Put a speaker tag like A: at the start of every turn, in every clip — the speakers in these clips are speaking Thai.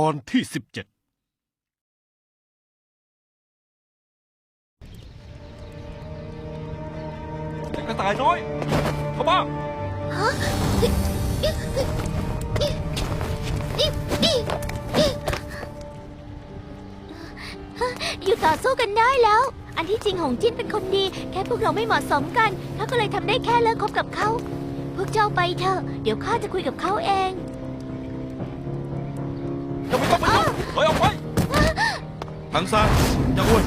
A: ตอนที่สิบเจ็ด
B: กระต่ายน้อยเข้ามา
C: อยู่ต่อสู้กันได้แล้ว อันที่จริงหงจิ้นเป็นคนดี แค่พวกเราไม่เหมาะสมกันเขาก็เลยทำได้แค่เลิกคบกับเขา พวกเจ้าไปเถอะ เดี๋ยวข้าจะคุยกับเขาเอง
B: ยัง
A: ทังซานอย่าอ้วน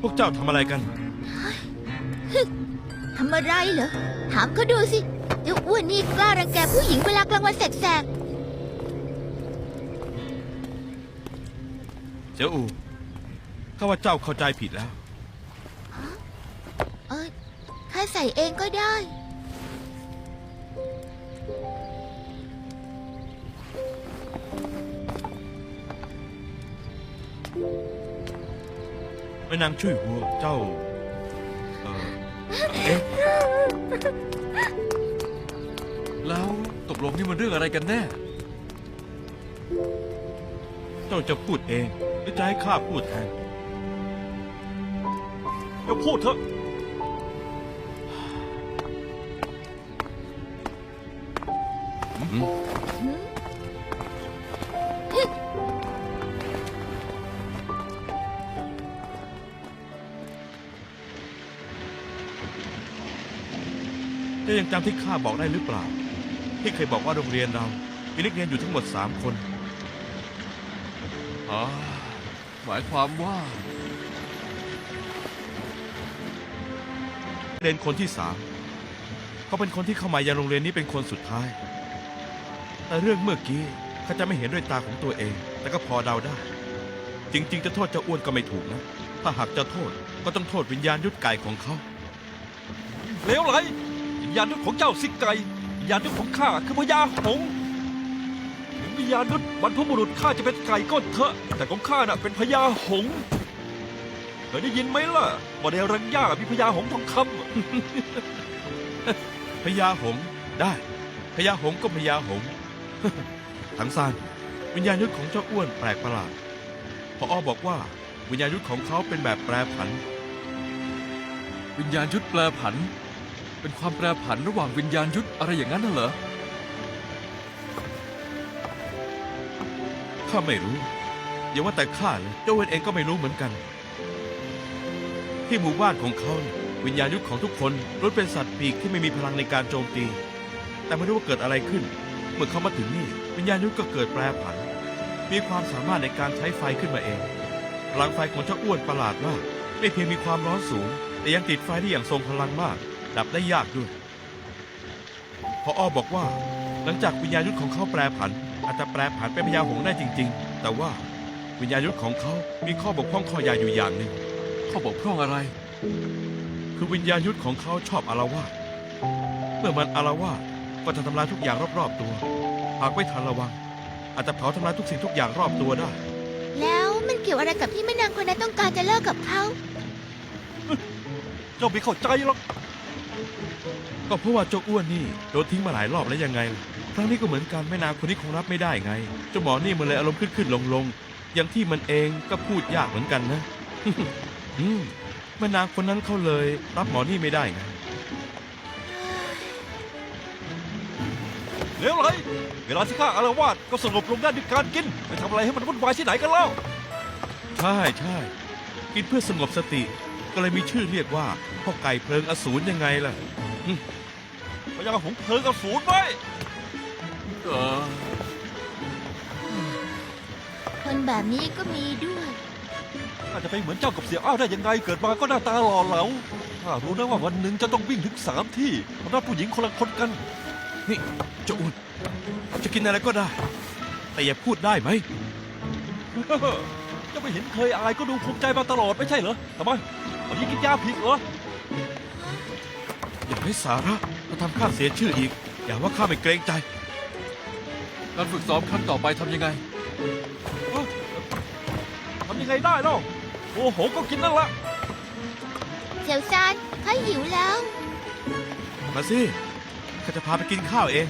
A: พวกเจ้าทำอะไรกัน
C: ทำอะไรเหรอ ถามเขาดูสิเจ้าอ้วนนี่กล้ารังแกผู้หญิงเวลากลางวันแสก
A: เจ้าอูข้าว่าเจ้าเข้าใจผิดแล้ว
C: ๆเออข้าใส่เองก็ได้
A: ม่นางช่วยหัวเจ้าเออเอ๊ะ
B: แล้วตกลงนี่มันเรื่องอะไรกันแน่
A: เจ้าจะพูดเองหรือจะให้ข้าพูดแทน
B: เดี๋ยวพูดเถอะ
A: เจ้ายังจำที่ข้าบอกได้หรือเปล่า ที่เคยบอกว่าโรงเรียนเรามีนักเรียนอยู่ทั้งหมดสามคน
B: อ๋อหมายความว่า
A: เรียนคนที่สามเขาเป็นคนที่เข้ามายังโรงเรียนนี้เป็นคนสุดท้าย แต่เรื่องเมื่อกี้ข้าจะไม่เห็นด้วยตาของตัวเอง แต่ก็พอเดาได้ จริง ๆ จะโทษเจ้าอ้วนก็ไม่ถูกนะ ถ้าหากจะโทษก็ต้องโทษวิญญาณยุดไก่ของเขา
B: เลวไหล วิญญาณยุทธของเจ้าสิกไก่วิญญาณยุทธของข้าคือพญาหงส์ถึงวิญญาณยุทธบรรพบุรุษข้าจะเป็นไก่ก็เถอะ แต่ของข้าน่ะเป็นพญาหงส์เคยได้ยินไหมล่ะว่าในรังย่ามีพญาหงส์ทองคำ
A: พญาหงส์ได้พญาหงส์ก็พญาหงส์ถังซานวิญญาณยุทธของเจ้าอ้วนแปลกประหลาดพออบอกว่าวิญญาณยุทธของเขาเป็นแบบแปรผัน
D: วิญญาณยุทธแปลผัน เป็นความแปรผันระหว่างวิญญาณยุทธอะไรอย่างนั้นน่ะเหรอ
A: ข้าไม่รู้ อย่าว่าแต่ข้าเลยเจ้าเวนเองก็ไม่รู้เหมือนกัน ที่หมู่บ้านของเขาเนี่ยวิญญาณยุทธของทุกคนล้วนเป็นสัตว์ปีกที่ไม่มีพลังในการโจมตี แต่ไม่รู้ว่าเกิดอะไรขึ้น เมื่อเขามาถึงนี่ วิญญาณยุทธก็เกิดแปรผัน มีความสามารถในการใช้ไฟขึ้นมาเองพลังไฟของเจ้าอ้วนประหลาดมากไม่เพียงมีความร้อนสูง แต่ยังติดไฟได้อย่างทรงพลังมาก ดับได้ยากด้วยพออบอกว่า หลังจากวิญญาณยุทธของเขาแปรผันอาจจะแปรผันเป็นพญาหงส์ได้จริง ๆ แต่ว่าวิญญาณยุทธของเขามีข้อบกพร่องข้อใหญ่อยู่อย่างหนึ่ง
D: ข้อบกพร่องอะไร
A: คือวิญญาณยุทธของเขาชอบอาละวาดเมื่อมันอาละวาดก็จะทำลายทุกอย่างรอบๆตัว หากไม่ทันระวัง อาจจะเผาทำลายทุกสิ่งทุกอย่างรอบตัวได้
C: แล้วมันเกี่ยวอะไรกับที่แม่นางคนนั้นต้องการจะเลิกกับเขา
B: เจ้าไม่เข้าใจหรอก
A: ก็เพราะว่าเจ้าอ้วนนี่โดนทิ้งมาหลายรอบแล้วยังไงล่ะครั้งนี้ก็เหมือนกันแม่นางคนนี้คงรับไม่ได้ไง เจ้าหมอนี่มันเลยอารมณ์ขึ้นขึ้นลงลงๆอย่างที่มันเองก็พูดยากเหมือนกันนะ อืมแม่นางคนนั้นเขาเลย รับหมอนี่ไม่ได้ไง
B: เลวไหลเวลาที่ข้าอารวาสก็สงบลงได้ด้วยการกินไปทำอะไรให้มันวุ่นวายที่ไหนกันเล่า
A: ใช่ใช่กินเพื่อสงบสติ ก็เลยมีชื่อเรียกว่าพ่อไก่เพลิงอสูรยังไงล่ะ
B: พญาหงส์เพลิงกับศูนย์ไว้
D: เออ
C: คนแบบนี้ก็มีด้วย
B: อาจจะไปเหมือนเจ้ากับเสี่ยอ้าวได้ยังไง เกิดมาก็หน้าตาหล่อเหลาข้ารู้นะว่าวันหนึ่งจะต้องวิ่งถึงสามที่เพราะว่าผู้หญิงคนละคนกัน
A: นี่เจ้าอ้วนจะกินอะไรก็ได้ แต่อย่าพูดได้ไหม
B: จะไม่เห็นเคยอายก็ดูภูมิใจมาตลอดไม่ใช่เหรอทำไมวันนี้กินยาผิดเหรอ
A: อย่าให้สาระมาทำข้าเสียชื่ออีก อย่าว่าข้าไม่เกรงใจ
D: การฝึกซ้อมครั้งต่อไปทำยังไง
B: ทำยังไงได้เล่าโอ้โหก็กินนั่นละ
C: เจียวซานข้าหิวแล้ว
A: มาสิข้าจะพาไปกินข้าวเอง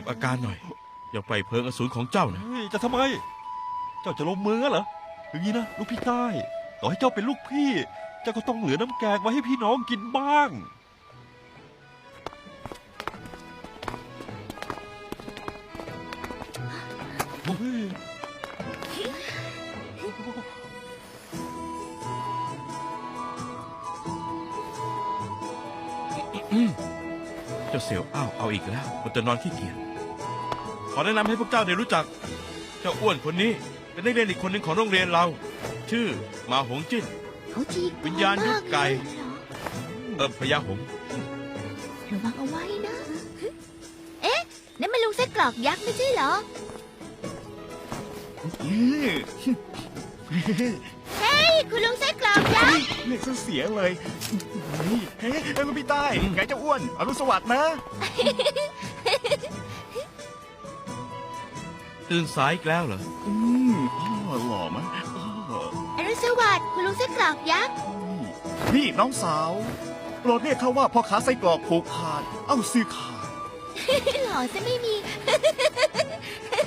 A: ก็บอาการหน่อย อย่าปล่อยเพลิงอสูรของเจ้านะ
B: เฮ้ยจะทำไม เจ้าจะลงมือเหรออย่างนี้นะลูกพี่ใต้ต่อให้เจ้าเป็นลูกพี่ เจ้าก็ต้องเหลือน้ำแกงไว้ให้พี่น้องกินบ้างโอ้ย
A: เจ้าเสี่ยวอ้าวเอาอีกแล้ว มันจะนอนขี้เกียจขอ แนะนำให้พวกเจ้าได้รู้จัก เจ้าอ้วนคนนี้เป็นนักเรียนอีกคนหนึ่งของโรงเรียนเรา ชื่อมาหงจิ้น
C: เขาจีบ
A: วิญญาณยุทธไก่เออพญาหงส์
C: ระวังเอาไว้นะ เอ๊ะนั่นมันลุงไส้กรอกยักษ์ไม่ใช่เหรอนี่คุณลุงไส้กรอกยักษ์
E: เรียกซะเสียเลยนี่เฮ้ยเอ้ยลูกพี่ใต้ไงเจ้าอ้วนอรุณสวัสดิ์นะ
A: ตื่นสายอีกแล้วเหรอ
E: อืมอ๋อหล่อมะอ๋อ
C: อรุณสวัสดิ์คุณลุงไส้กรอกยักษ์
E: นี่น้องสาวโปรดเรียกเขาว่าพ่อค้าไส้กรอกผูกขาด เอ้าซื้อขาด
C: หล่อซะไม่มี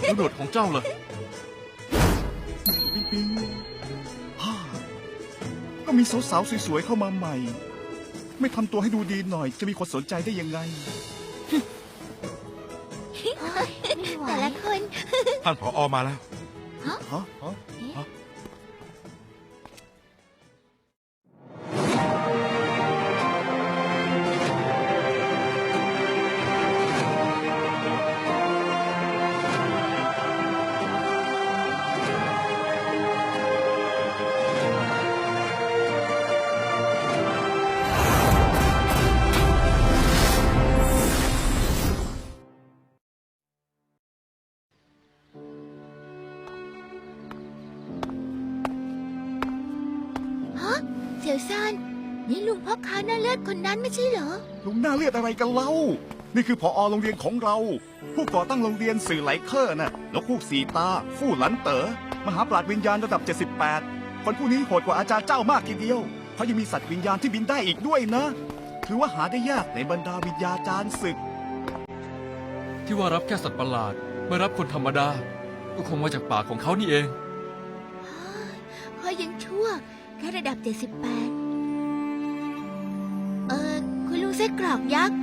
D: แล้วหนวดของเจ้าล่ะ
E: ปิ๊งปิ๊งฮ่าก็มีสาวๆสวยๆเข้ามาใหม่ ไม่ทำตัวให้ดูดีหน่อย จะมีคนสนใจได้ยังไง
A: ท่านผออมาแล้ว
E: ฮะ
C: เสี่ยวซานนี่ลุงพ่อค้าหน้าเลือดคนนั้นไม่ใช่เหรอ
E: ลุงหน้าเลือดอะไรกันเล่า นี่คือผอโรงเรียนของเรา ผู้ก่อตั้งโรงเรียนสื่อไหลเคอร์น่ะแล้วคู่สีตา ฟู่หลันเต๋อมหาปราชญ์วิญญาณระดับ 78 คนผู้นี้โหดกว่าอาจารย์เจ้ามากทีเดียว เขายังมีสัตว์วิญญาณที่บินได้อีกด้วยนะ ถือว่าหาได้ยากในบรรดาวิญญาจารย์ศึก
D: ที่ว่ารับแค่สัตว์ประหลาด ไม่รับคนธรรมดา ก็คงมาจากปากของเขานี่เอง
C: พอยังชั่วแค่ระดับ 78 เออคุณลุงไส้กรอกยักษ์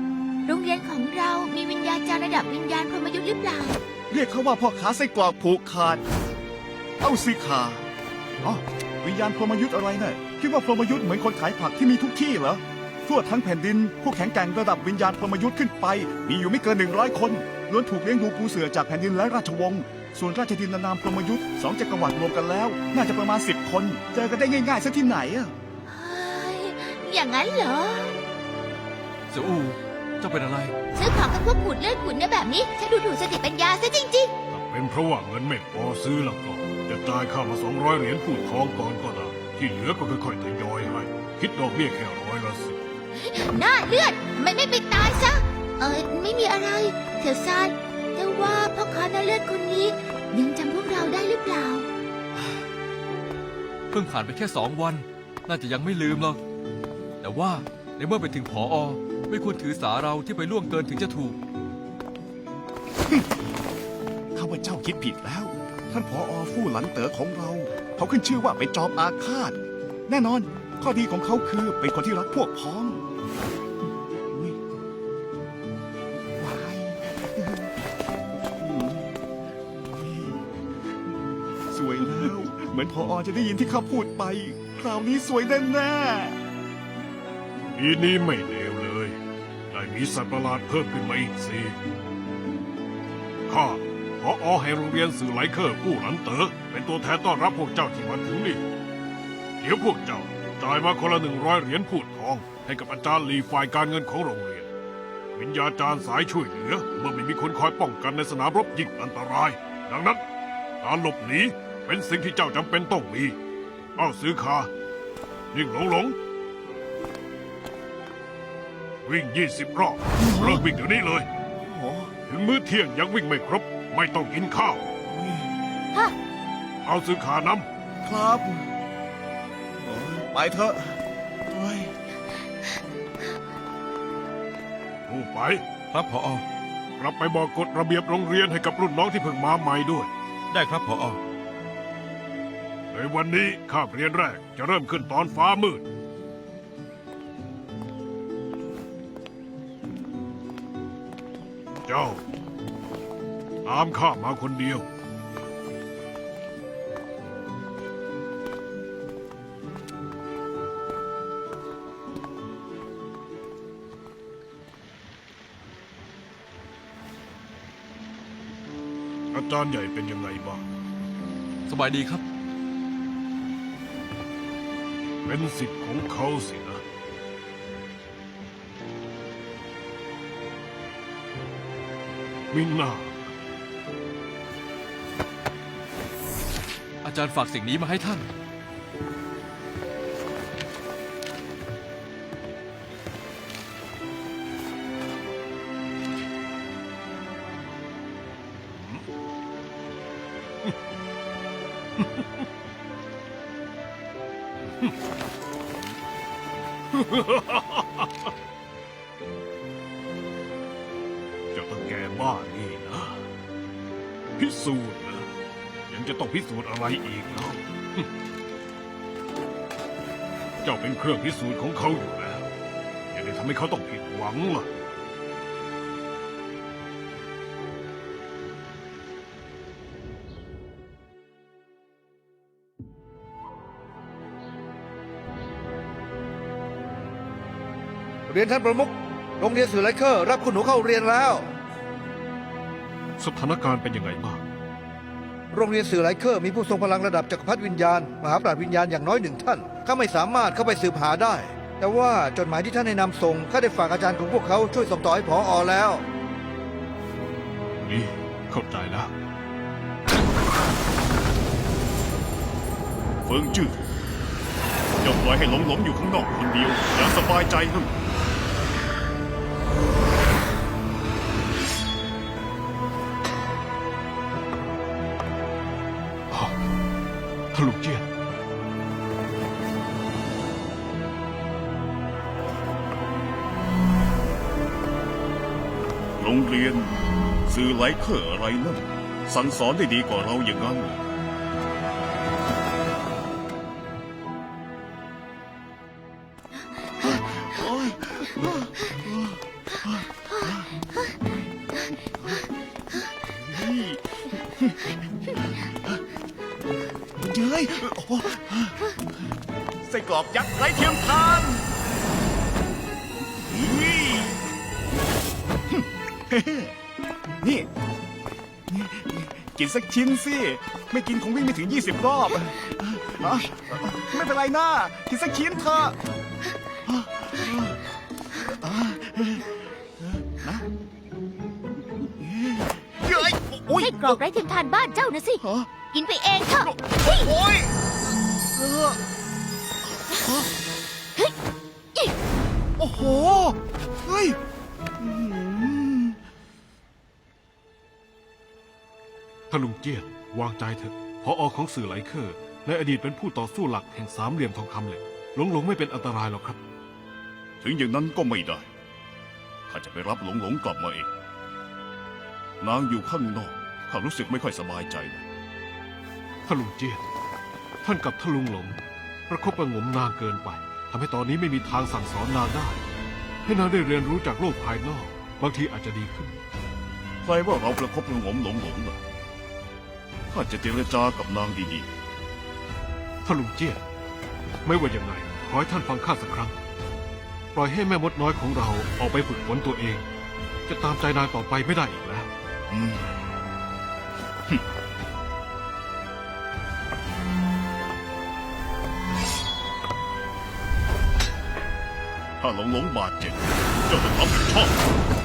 C: โรงเรียนของเรามีวิญญาจารย์ระดับวิญญาณพรหมยุทธ์หรือเปล่า
E: เรียกเขาว่าพ่อค้าไส้กรอกผูกขาด เอ้าสิขาอ๋อวิญญาณพรหมยุทธ์อะไรน่ะคิดว่าพรหมยุทธ์เหมือนคนขายผักที่มีทุกที่เหรอ ทั่วทั้งแผ่นดิน ผู้แข็งแกร่งระดับวิญญาณพรหมยุทธ์ขึ้นไป มีอยู่ไม่เกินหนึ่งร้อยคนล้วนถูกเลี้ยงดูปูเสือจากแผ่นดินและราชวงศ์ ส่วนราชดินนามพรหมยุทธ์สองจักรวรรดิรวมกันแล้ว น่าจะประมาณสิบคน เจอกันได้ง่ายๆซะที่ไหนอะ
C: เฮ้ยอย่างนั้นเหรอ
D: เสี่ยวอูเจ้าเป็นอะไร
C: ซื้อของกับพวกขูดเลือดขูดเนื้อแบบนี้ฉันดูถูกสติปัญญาซะจริง
F: เป็นเพราะว่าเงินไม่พอซื้อแล้วก็จะจ่ายค่ามาสองร้อยเหรียญพูดทองก่อนก็ได้ที่เหลือก็ค่อยๆทยอยให้ คิดดอกเบี้ยแค่ร้อยละสิบ
C: ๆ หน้าเลือดทำไมไม่ไปตายซะ เออไม่มีอะไรเสี่ยวซานแต่ ว่าพ่อค้าหน้าเลือดคนนี้ ยังจำพวกเราได้หรือเปล่า
D: เพิ่งผ่านไปแค่สองวัน น่าจะยังไม่ลืมหรอก แต่ว่าในเมื่อไปถึงผออไม่ควรถือสาเราที่ไปล่วงเกินถึงจะถูก
E: ข้าพเจ้าคิดผิดแล้ว ท่านผออฟู่หลันเต๋อของเรา เขาขึ้นชื่อว่าเป็นจอมอาฆาต แน่นอน ข้อดีของเขาคือเป็นคนที่รักพวกพ้อง มือนพออจะได้ยินที่ข้าพูดไป คราวนี้สวยแน่แน่
F: ปีนี้ไม่เลวเลย ได้มีสัตว์ประหลาดเพิ่มขึ้นมาอีกสี่ข้าขออแห่งโรงเรียนสื่อไหลเคอร์กู้หลันเต๋อเป็นตัวแทนต้อนรับพวกเจ้าที่มาถึงนี่ เดี๋ยวพวกเจ้าจ่ายมาคนละหนึ่งร้อยเหรียญพูดทอง ให้กับอาจารย์ลีฝ่ายการเงินของโรงเรียน วิญญาจารย์สายช่วยเหลือ เมื่อไม่มีคนคอยป้องกันในสนามรบยิ่งอันตราย ดังนั้นการหลบหนี เป็นสิ่งที่เจ้าจำเป็นต้องมีเอาซื้อคานิ่งหลงหลง วิ่งยี่สิบรอบเลิกวิ่งเดี๋ยวนี้เลย
E: โอ้
F: ถึงมื้อเที่ยงยังวิ่งไม่ครบ ไม่ต้องกินข้าว
C: ค่ะ
F: เอาซื้อขาน
E: ครับโอ้ยไปเถอะโอ้ยำ
F: ผู้ไป
A: ครับพอ
F: กลับไปบอกกฎระเบียบโรงเรียนให้กับรุ่นน้องที่เพิ่งมาใหม่ด้วย
A: ได้ครับพอ
F: ในวันนี้คาบเรียนแรกจะเริ่มขึ้นตอนฟ้ามืด เจ้า ตามข้ามาคนเดียว อาจารย์ใหญ่เป็นยังไงบ้าง
D: สบายดีครับ
F: เป็นสิทธิ์ของเขาสินะ มิน่า
D: อาจารย์ฝากสิ่งนี้มาให้ท่าน
F: พิสูจน์นะยังจะต้องพิสูจน์อะไรอีกเล่าเจ้าเป็นเครื่องพิสูจน์ของเขาอยู่แล้วอย่าได้ทำให้เขาต้องผิดหวังล่ะ
G: เรียนท่านประมุขโรงเรียนสื่อไลเคอร์รับคุณหนูเข้าเรียนแล้ว
F: สถานการณ์เป็นยังไงบ้าง
G: โรงเรียนสื่อไลเคอร์มีผู้ทรงพลังระดับจักรพรรดิวิญญาณ มหาปราชญ์วิญญาณอย่างน้อยหนึ่งท่าน ข้าไม่สามารถเข้าไปสืบหาได้ แต่ว่าจดหมายที่ท่านให้นำส่ง ข้าได้ฝากอาจารย์ของพวกเขาช่วยส่งต่อให้ผออแล้ว
F: นี่เข้าใจแล้ว
E: เฟิงจื้ออย่าปล่อยให้หลงหลงอยู่ข้างนอกคนเดียว อย่าสบายใจนั่น
F: ท
E: สื่อไลเคอร์อะไรนั่นสั่งสอนได้ดีกว่าเราอย่างนั้นเย้ยโอ้โหไส้กรอกยักษ์ไร้เทียมทาน กินสักชิ้นสิ ไม่กินคงวิ่งไม่ถึง 20 รอบอะไม่เป็นไรนะกินสักชิ้นเถอะนะเย้ยโอ้ย
C: ให้กรอกไร้เทียมทานบ้านเจ้านะสิ
E: ฮะ
C: กินไปเองเถอะ
E: โอ้ยเออโอ้โห เฮ้ย
F: ทะลุงเจียนวางใจเถอะพออของสื่อไลเคอร์ในอดีตเป็นผู้ต่อสู้หลักแห่งสามเหลี่ยมทองคำเหล็กหลงหลงไม่เป็นอันตรายหรอกครับ
E: ถึงอย่างนั้นก็ไม่ได้ข้าจะไปรับหลงหลงกลับมาเองนางอยู่ข้างนอกข้ารู้สึกไม่ค่อยสบายใจนะ
F: ทะลุงเจียนท่านกับทะลุงหลงประคบประหงมนางเกินไปทำให้ตอนนี้ไม่มีทางสั่งสอนนางได้ ให้นางได้เรียนรู้จากโลกภายนอก บางทีอาจจะดีขึ้น
E: ใครว่าเราประคบประหงมหลงหลงล่ะ ข้าจะเจรจากับนางดี
F: ทะลุงเจียนไม่ว่าอย่างไรขอให้ท่านฟังข้าสักครั้ง ปล่อยให้แม่มดน้อยของเราออกไปฝึกฝนตัวเอง จะตามใจนางต่อไปไม่ได้อีกแล้ว
E: ๆอืมถ้าหลงหลงบาดเจ็บเจ้าต้องรับผิดชอบ